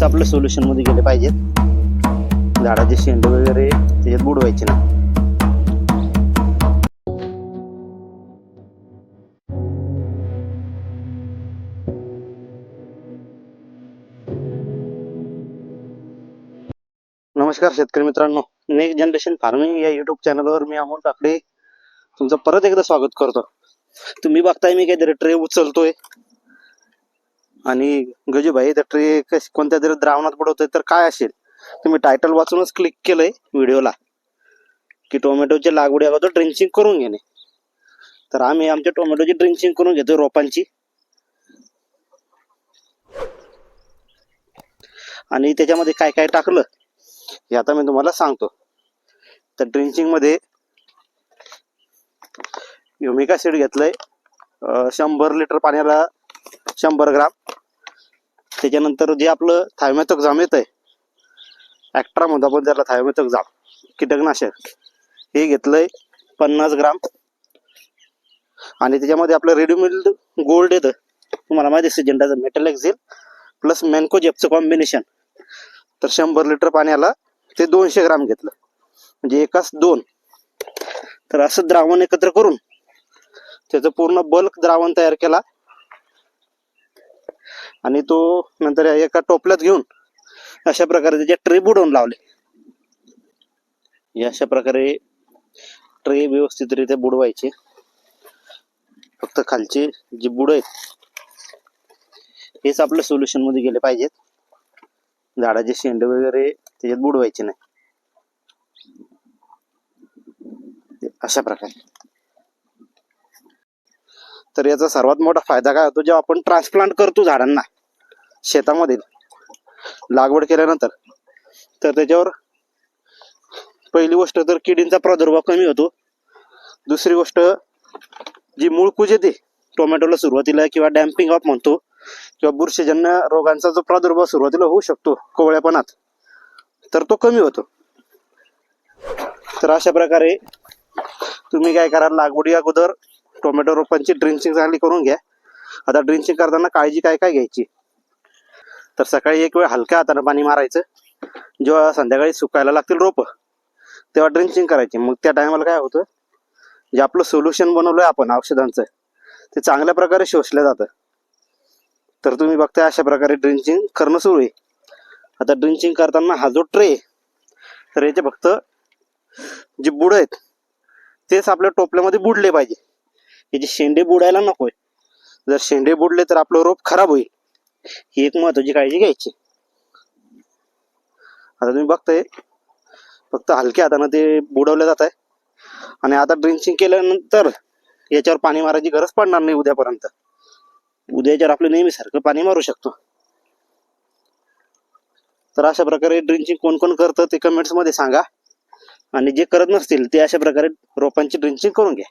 हेच आपलं सोल्युशनमध्ये गेले पाहिजेत. झाडाचे शेंडे वगैरे त्याच्यात बुडवायचे ना. नमस्कार शेतकरी मित्रांनो. नेक्स्ट जनरेशन फार्मिंग या युट्यूब चॅनलवर मी अमोल काकडे. तुमचं परत एकदा स्वागत करतो. तुम्ही बघताय मी काहीतरी ट्रे उचलतोय. आणि गजूबाई तर ट्रे कोणत्या तरी द्रावणात बुडवतोय तर काय असेल? तुम्ही टायटल वाचूनच क्लिक केलंय व्हिडिओला की टोमॅटोची लागवडी अगोदर ड्रिंचिंग करून घेणे. तर आम्ही आमच्या टोमॅटोची ड्रिंचिंग करून घेतोय रोपांची. आणि त्याच्यामध्ये काय काय टाकलं हे आता मी तुम्हाला सांगतो. तर ड्रिंचिंगमध्ये युमिका सीड घेतलंय. शंभर लिटर पाण्याला शंभर ग्राम. त्याच्यानंतर जे आपलं थायमॅथक जाम येत आहे ऍक्ट्रा म्हणतो आपण त्याला थायमॅथक जाम कीटकनाशक हे घेतलंय पन्नास ग्राम. आणि त्याच्यामध्ये आपलं रेडीमेड गोल्ड येतं. तुम्हाला माहिती असते सिजेंडाचं मेटल एक्झिल प्लस मॅन्को जेपचं कॉम्बिनेशन तर शंभर लिटर पाण्याला ते दोनशे ग्राम घेतलं. म्हणजे एकाच दोन. तर असं द्रावण एकत्र करून त्याचं पूर्ण बल्क द्रावण तयार केला. आणि तो नंतर एका टोपल्यात घेऊन अशा प्रकारे त्याचे ट्रे बुडवून लावले. हे अशा प्रकारे ट्रे व्यवस्थितरित्या बुडवायचे. फक्त खालचे जे बुड आहेत हेच आपल्या सोल्युशनमध्ये गेले पाहिजेत. झाडाचे शेंडे वगैरे त्याच्यात बुडवायचे नाही. अशा प्रकारे. तर याचा सर्वात मोठा फायदा काय होतो जेव्हा आपण ट्रान्सप्लांट करतो झाडांना शेतामध्ये लागवड केल्यानंतर तर त्याच्यावर पहिली गोष्ट तर किडींचा प्रादुर्भाव कमी होतो. दुसरी गोष्ट जी मूळ कुज येते टोमॅटोला सुरुवातीला किंवा डॅम्पिंग ऑफ म्हणतो किंवा बुरशीजन्य रोगांचा जो प्रादुर्भाव सुरुवातीला होऊ शकतो कोवळ्यापणात तर तो कमी होतो. तर अशा प्रकारे तुम्ही काय करा लागवडी अगोदर टोमॅटो रोपांची ड्रिंचिंग चांगली करून घ्या. आता ड्रिंचिंग करताना काळजी काय काय घ्यायची? तर सकाळी एक वेळ हलक्या हातानं पाणी मारायचं. जेव्हा संध्याकाळी सुकायला लागतील रोपं तेव्हा ड्रिंचिंग करायची. मग त्या टायमाला काय होतं? जे आपलं सोल्युशन बनवलंय आपण औषधांचं ते चांगल्या प्रकारे शोषलं जातं. तर तुम्ही बघताय अशा प्रकारे ड्रिंचिंग करणं सुरू आहे. आता ड्रिंचिंग करताना हा जो ट्रे तर याचे फक्त जे बुड आहेत तेच आपल्या टोपल्यामध्ये बुडले पाहिजे. याचे शेंडे बुडायला नकोय. जर शेंडे बुडले तर आपलं रोप खराब होईल. ही एक महत्वाची काळजी घ्यायची. आता तुम्ही बघताय फक्त हलक्या हाताने ते बुडवलं जात आहे आणि आता ड्रिंचिंग केल्यानंतर याच्यावर पाणी मारायची गरज पडणार नाही उद्यापर्यंत. उद्या याच्यावर आपलं नेहमी सारखं पाणी मारू शकतो. तर अशा प्रकारे ड्रिंचिंग कोण कोण करतं ते कमेंट्समध्ये सांगा. आणि जे करत नसतील ते अशा प्रकारे रोपांची ड्रिंचिंग करून घ्या.